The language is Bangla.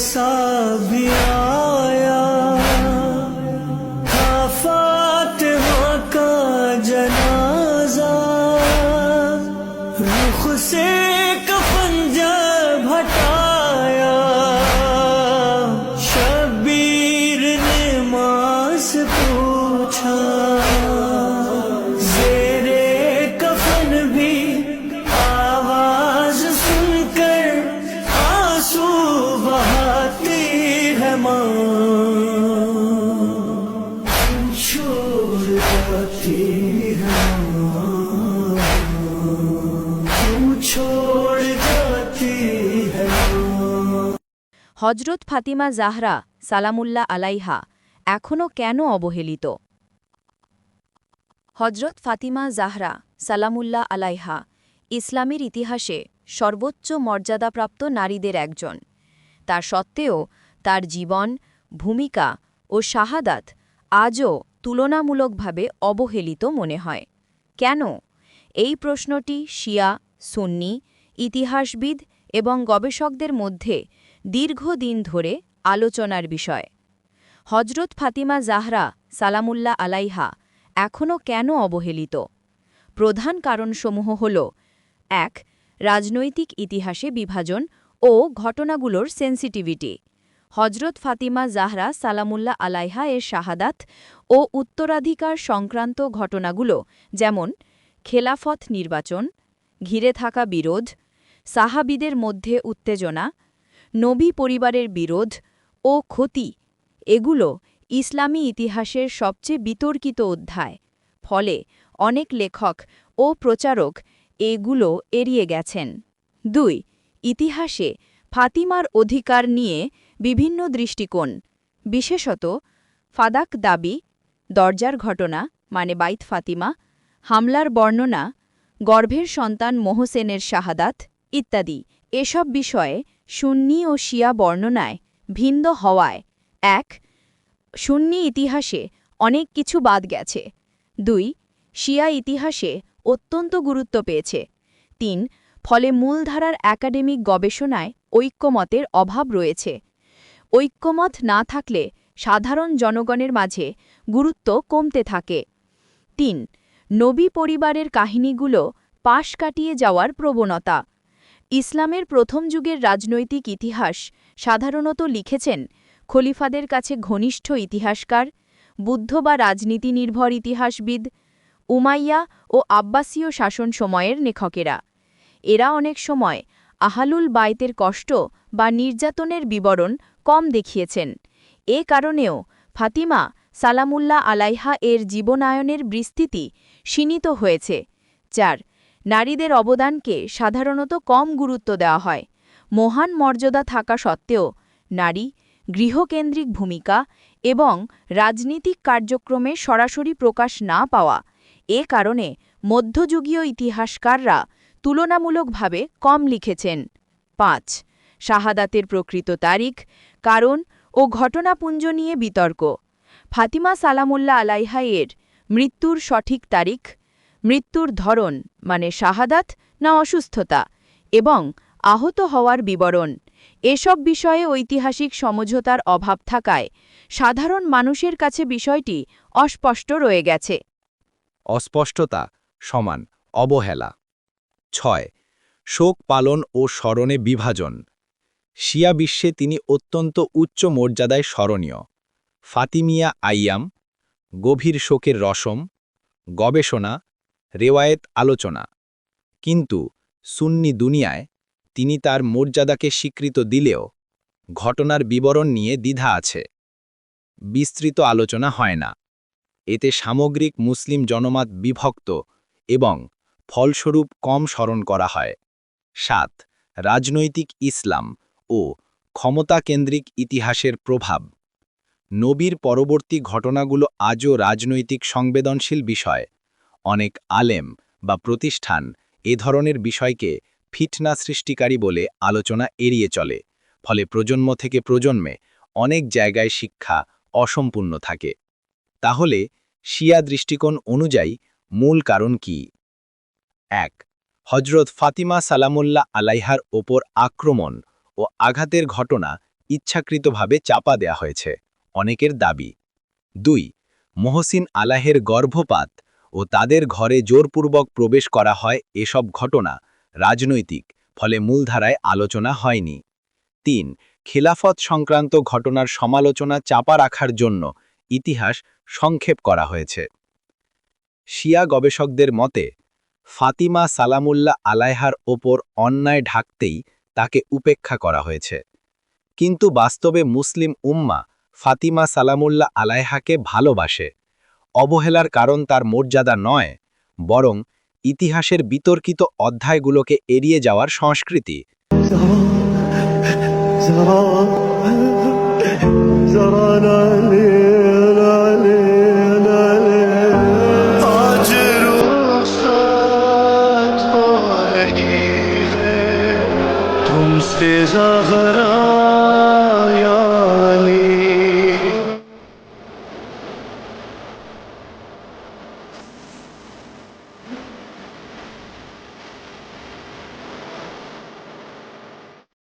ایسا بھی آیا تھا کا جنازہ، رخ سے کفن جب ہٹایا، شبیر نے ماں سے پوچھا۔ है मां छोड़ जाती है मां क्यों छोड़ जाती है मां হজরত ফাতিমা জাহরা সালামুল্লাহ আলাইহা এখনও কেন অবহেলিত হজরত ফাতিমা জাহরা সালামুল্লাহ আলাইহা ইসলামের ইতিহাসে সর্বোচ্চ মর্যাদাপ্রাপ্ত নারীদের একজন তা সত্ত্বেও তার জীবন, ভূমিকা ও শাহাদাত আজও তুলনামূলকভাবে অবহেলিত মনে হয়। কেন? এই প্রশ্নটি শিয়া, সুন্নি, ইতিহাসবিদ এবং গবেষকদের মধ্যে দীর্ঘদিন ধরে আলোচনার বিষয়। হজরত ফাতিমা জাহরা সালামুল্লাহ আলাইহা এখনও কেন অবহেলিত? প্রধান কারণসমূহ হল, এক, রাজনৈতিক ইতিহাসে বিভাজন ও ঘটনাগুলোর সেন্সিটিভিটি হজরত ফাতিমা জাহরা সালামুল্লাহ আলাইহা এর শাহাদাত ও উত্তরাধিকার সংক্রান্ত ঘটনাগুলো যেমন খেলাফত নির্বাচন, ঘিরে থাকা বিরোধ, সাহাবিদের মধ্যে উত্তেজনা, নবী পরিবারের বিরোধ ও ক্ষতি, এগুলো ইসলামী ইতিহাসের সবচেয়ে বিতর্কিত অধ্যায়। ফলে অনেক লেখক ও প্রচারক এগুলো এড়িয়ে গেছেন। দুই, ইতিহাসে ফাতিমার অধিকার নিয়ে বিভিন্ন দৃষ্টিকোণ। বিশেষত, ফাদাক দাবি, দরজার ঘটনা মানে বাইত ফাতিমা, হামলার বর্ণনা, গর্ভের সন্তান মোহসেনের শাহাদাত ইত্যাদি। এসব বিষয়ে সুন্নি ও শিয়া বর্ণনায় ভিন্ন হওয়ায়, এক, সুন্নি ইতিহাসে অনেক কিছু বাদ গেছে। দুই, শিয়া ইতিহাসে অত্যন্ত গুরুত্ব পেয়েছে। তিন, ফলে মূলধারার একাডেমিক গবেষণায় ঐক্যমতের অভাব রয়েছে। ঐক্যমত না থাকলে সাধারণ জনগণের মাঝে গুরুত্ব কমতে থাকে। তিন, নবী পরিবারের কাহিনীগুলো পাশ কাটিয়ে যাওয়ার প্রবণতা। ইসলামের প্রথম যুগের রাজনৈতিক ইতিহাস সাধারণত লিখেছেন খলিফাদের কাছে ঘনিষ্ঠ ইতিহাসকার, বুদ্ধ বা রাজনীতি নির্ভর ইতিহাসবিদ, উমাইয়া ও আব্বাসীয় শাসন সময়ের লেখকেরা। এরা অনেক সময় আহালুল বাইতের কষ্ট বা নির্যাতনের বিবরণ কম দেখিয়েছেন। এ কারণেও ফাতিমা সালামুল্লাহ আলাইহা এর জীবনায়নের বিস্তৃতি সীমিত হয়েছে। চার, নারীদের অবদানকে সাধারণত কম গুরুত্ব দেওয়া হয়। মহান মর্যাদা থাকা সত্ত্বেও নারী গৃহকেন্দ্রিক ভূমিকা এবং রাজনীতিক কার্যক্রমে সরাসরি প্রকাশ না পাওয়া, এ কারণে মধ্যযুগীয় ইতিহাসকাররা তুলনামূলকভাবে কম লিখেছেন। পাঁচ, শাহাদাতের প্রকৃত তারিখ, কারণ ও ঘটনাপুঞ্জ নিয়ে বিতর্ক। ফাতিমা সালামুল্লা আলাইহা এর মৃত্যুর সঠিক তারিখ, মৃত্যুর ধরন মানে শাহাদাত না অসুস্থতা, এবং আহত হওয়ার বিবরণ। এসব বিষয়ে ঐতিহাসিক সমঝোতার অভাব থাকায় সাধারণ মানুষের কাছে বিষয়টি অস্পষ্ট রয়ে গেছে। অস্পষ্টতা সমান অবহেলা। ছয়, শোক পালন ও স্মরণে বিভাজন। শিয়া বিশ্বে তিনি অত্যন্ত উচ্চ মর্যাদায় স্মরণীয়। ফাতিমিয়া আইয়াম, গভীর শোকের রসম, গবেষণা, রেওয়ায়েত আলোচনা। কিন্তু সুন্নি দুনিয়ায় তিনি তার মর্যাদাকে স্বীকৃত দিলেও ঘটনার বিবরণ নিয়ে দ্বিধা আছে। বিস্তৃত আলোচনা হয় না। এতে সামগ্রিক মুসলিম জনমত বিভক্ত এবং ফলস্বরূপ কম স্মরণ করা হয়। সাত, রাজনৈতিক ইসলাম ও ক্ষমতাকেন্দ্রিক ইতিহাসের প্রভাব। নবীর পরবর্তী ঘটনাগুলো আজও রাজনৈতিক সংবেদনশীল বিষয়। অনেক আলেম বা প্রতিষ্ঠান এ ধরনের বিষয়কে ফিটনা সৃষ্টিকারী বলে আলোচনা এড়িয়ে চলে, ফলে প্রজন্ম থেকে প্রজন্মে অনেক জায়গায় শিক্ষা অসম্পূর্ণ থাকে। তাহলে শিয়া দৃষ্টিকোণ অনুযায়ী মূল কারণ কি? এক। হজরত ফাতিমা সালামুল্লাহ আলাইহার ওপর আক্রমণ ও আঘাতের ঘটনা ইচ্ছাকৃতভাবে চাপা দেয়া হয়েছে, অনেকের দাবি। দুই, মহসিন আলাহের গর্ভপাত ও তাদের ঘরে জোরপূর্বক প্রবেশ করা হয় এসব ঘটনা রাজনৈতিক, ফলে মূলধারায় আলোচনা হয়নি। তিন, খিলাফত সংক্রান্ত ঘটনার সমালোচনা চাপা রাখার জন্য ইতিহাস সংক্ষেপ করা হয়েছে। শিয়া গবেষকদের মতে ফাতিমা সালামুল্লাহ আলাইহার ওপর অন্যায় ঢাকতেই তাকে উপেক্ষা করা হয়েছে কিন্তু বাস্তবে মুসলিম উম্মা ফাতিমা সালামুল্লাহ আলাইহাকে ভালোবাসে অবহেলার কারণ তার মর্যাদা নয় বরং ইতিহাসের বিতর্কিত অধ্যায়গুলোকে এড়িয়ে যাওয়ার সংস্কৃতি زرانا ليلة